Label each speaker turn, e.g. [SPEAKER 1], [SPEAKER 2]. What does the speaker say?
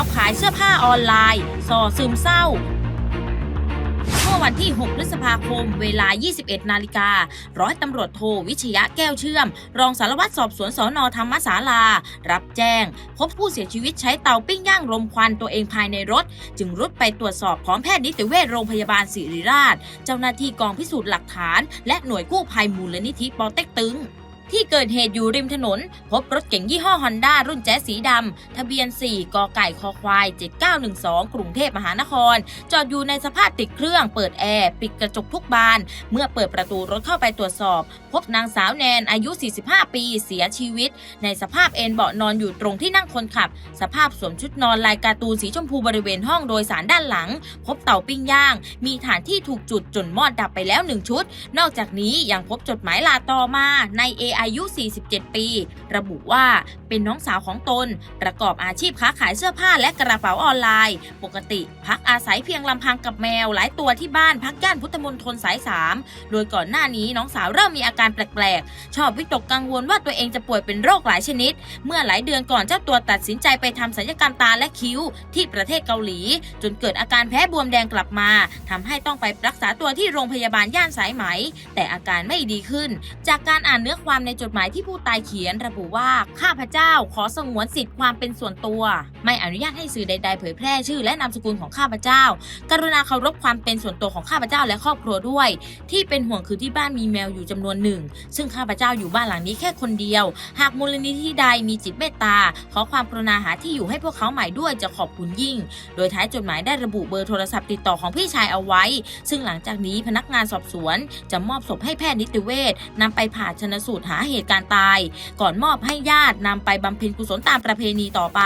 [SPEAKER 1] าวขายเสื้อผ้าออนไลน์ส่อซึมเศร้าเมื่อวันที่ 6 พฤษภาคม เวลา 21 นาฬิการ้อยตำรวจโทวิชยะแก้วเชื่อม รองสารวัตรสอบสวนสอนอธรรมศาลา รับแจ้ง พบผู้เสียชีวิตใช้เตาปิ้งย่างรมควันตัวเองภายในรถ จึงรุดไปตรวจสอบพร้อมแพทย์นิติเวชโรงพยาบาลศิริราช เจ้าหน้าที่กองพิสูจน์หลักฐาน และหน่วยกู้ภัยมูลนิธิปอเต็กตึง ที่เกิดเหตุอยู่ริมถนน พบรถเก๋งยี่ห้อฮอนด้ารุ่นแจ๊สสีดำ ทะเบียน 4 กไก่คอควาย 7912 กรุงเทพมหานคร จอดอยู่ในสภาพติดเครื่อง เปิดแอร์ ปิดกระจกทุกบาน เมื่อเปิดประตูรถเข้าไปตรวจสอบ พบนางสาวแนนอายุ 45 ปีเสียชีวิต ในสภาพเอนเบาะนอนอยู่ตรงที่นั่งคนขับ สภาพสวมชุดนอนลายการ์ตูนสีชมพูบริเวณห้องโดยสารด้านหลัง พบเตาปิ้งย่าง มีฐานที่ถูกจุดจนมอดดับไปแล้วหนึ่งชุด นอกจากนี้ยังพบจดหมายลาต่อมาในเอายุ 47 ปี ระบุว่าเป็นน้องสาวของตน ประกอบอาชีพค้าขายเสื้อผ้าและกระเป๋าออนไลน์ ปกติพักอาศัยเพียงลำพังกับแมวหลายตัวที่บ้านพักย่านพุทธมณฑลสาย3โดยก่อนหน้านี้น้องสาวเริ่มมีอาการแปลกๆ ชอบวิตกกังวลว่าตัวเองจะป่วยเป็นโรคหลายชนิด เมื่อหลายเดือนก่อนเจ้าตัวตัดสินใจไปทำศัลยกรรมตาและคิ้ว ที่ประเทศเกาหลี จนเกิดอาการแพ้บวมแดงกลับมาทำให้ต้องไปรักษาตัวที่โรงพยาบาลย่านสายไหม แต่อาการไม่ดีขึ้น จากการอ่านเนื้อความในจดหมายที่ผู้ตายเขียนระบุว่าข้าพเจ้าขอสงวนสิทธิ์ความเป็นส่วนตัว ไม่อนุญาตให้สื่อใด ๆ เผยแพร่ชื่อและนามสกุลของข้าพเจ้า กรุณาเคารพความเป็นส่วนตัวของข้าพเจ้าและครอบครัวด้วย ที่เป็นห่วงคือที่บ้านมีแมวอยู่จำนวนหนึ่ง ซึ่งข้าพเจ้าอยู่บ้านหลังนี้แค่คนเดียว หากมูลนิธิใดมีจิตเมตตา ขอความกรุณาหาที่อยู่ให้พวกเขาใหม่ด้วยจะขอบคุณยิ่ง โดยท้ายจดหมายได้ระบุเบอร์โทรศัพท์ติดต่อของพี่ชายเอาไว้ ซึ่งหลังจากนี้พนักงานสอบสวน จะมอบศพให้แพทย์นิติเวชนำไปผ่าชนสูตรหาเหตุการณ์ตาย ก่อนมอบอบให้ญาตินำไปบำเพ็ญกุศลตามประเพณีต่อไป